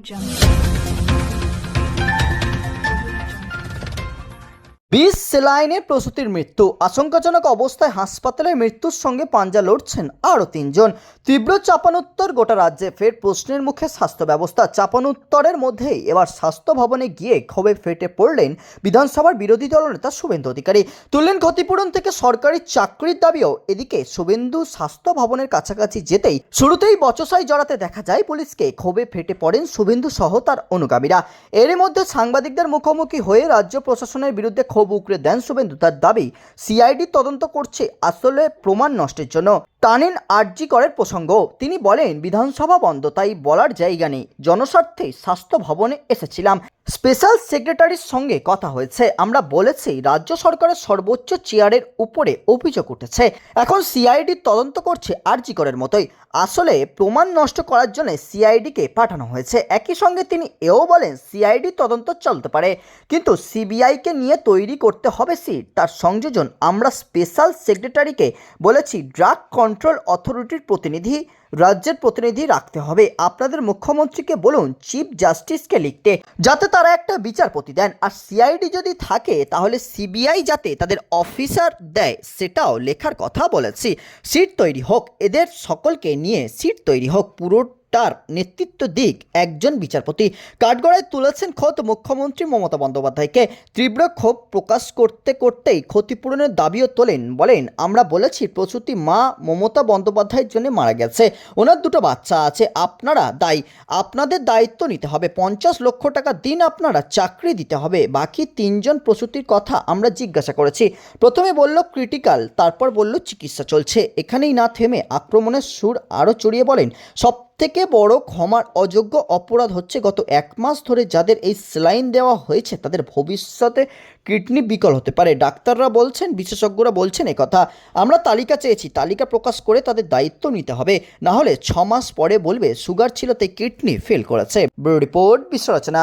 jump. বিষ সেলাইনে প্রসূতির মৃত্যু। আশঙ্কাজনক অবস্থায় হাসপাতালে মৃত্যুর সঙ্গে পাঞ্জা লড়ছেন আরও তিনজন। তীব্র চাপানোত্তর গোটা রাজ্যে ফের প্রশ্নের মুখে স্বাস্থ্য ব্যবস্থা। চাপানোত্তরের মধ্যেই এবার স্বাস্থ্য ভবনে গিয়ে ক্ষোভে ফেটে পড়লেন বিধানসভার বিরোধী দলনেতা শুভেন্দু অধিকারী। তুললেন ক্ষতিপূরণ থেকে সরকারি চাকরির দাবিও। এদিকে শুভেন্দু স্বাস্থ্য ভবনের কাছাকাছি যেতেই শুরুতেই বচসাই জড়াতে দেখা যায় পুলিশকে। ক্ষোভে ফেটে পড়েন শুভেন্দু সহ তার অনুগামীরা। এর মধ্যে সাংবাদিকদের মুখোমুখি হয়ে রাজ্য প্রশাসনের বিরুদ্ধে ক্ষোভ উগরে দেন শুভেন্দু। তার দাবি সিআইডি তদন্ত করছে আসলে প্রমাণ নষ্টের জন্য। টানেন আরজি করের প্রসঙ্গ। তিনি বলেন, বিধানসভা বন্ধ, তাই বলার জায়গা নেই। জনস্বার্থে স্বাস্থ্য ভবনে এসেছিলাম। স্পেশাল সেক্রেটারির সঙ্গে কথা হয়েছে। আমরা বলেছি, রাজ্য সরকারের সর্বোচ্চ চেয়ারের উপরে অভিযোগ উঠেছে। এখন সিআইডি তদন্ত করছে আরজি করের মতোই। আসলে প্রমাণ নষ্ট করার জন্য সিআইডিকে পাঠানো হয়েছে। একই সঙ্গে তিনি এও বলেন, সিআইডি তদন্ত চলতে পারে। কিন্তু সিবিআইকে নিয়ে তৈরি করতে হবে সিট। তার সংযোজন আমরা স্পেশাল সেক্রেটারিকে বলেছি, ড্রাগ কন্ট্রোল অথরিটির প্রতিনিধি, রাজ্যের প্রতিনিধি রাখতে হবে। আপনাদের মুখ্যমন্ত্রীকে বলুন চিফ জাস্টিসকে লিখতে, যাতে তারা একটা বিচারপতি দেন। আর সিআইডি যদি থাকে, তাহলে সিবিআই যাতে তাদের অফিসার দেয়, সেটাও লেখার কথা বলেছি। সিট তৈরি হোক, এদের সকলকে নিয়ে সিট তৈরি হোক, পুরো তার নেতৃত্ব দিক একজন বিচারপতি। কাঠগড়ায় তুলেছেন খোদ মুখ্যমন্ত্রী মমতা বন্দ্যোপাধ্যায়কে। তীব্র ক্ষোভ প্রকাশ করতে করতেই ক্ষতিপূরণের দাবিও তোলেন। বলেন, আমরা বলেছি, প্রসূতি মা মমতা বন্দ্যোপাধ্যায়ের জন্য মারা গেছে। ওনার দুটো বাচ্চা আছে, আপনারা দায়ী। আপনাদের দায়িত্ব নিতে হবে। পঞ্চাশ লক্ষ টাকা দিন আপনারা, চাকরি দিতে হবে। বাকি তিনজন প্রসূতির কথা আমরা জিজ্ঞাসা করেছি। প্রথমে বলল, ক্রিটিক্যাল। তারপর বলল, চিকিৎসা চলছে। এখানেই না থেমে আক্রমণের সুর আরও চড়িয়ে বলেন সব থেকে বড় ক্ষমার অযোগ্য অপরাধ হচ্ছে গত এক মাস ধরে যাদের এই স্যালাইন দেওয়া হয়েছে, তাদের ভবিষ্যতে কিডনি বিকল হতে পারে। ডাক্তাররা বলছেন, বিশেষজ্ঞরা বলছেন কথা আমরা তালিকা চেয়েছি, তালিকা প্রকাশ করে তাদের দায়িত্ব নিতে হবে। না হলে ছ মাস পরে বলবে, সুগার ছিল, তাই কিডনি ফেল করেছে। Bureau report বিশ্বরচনা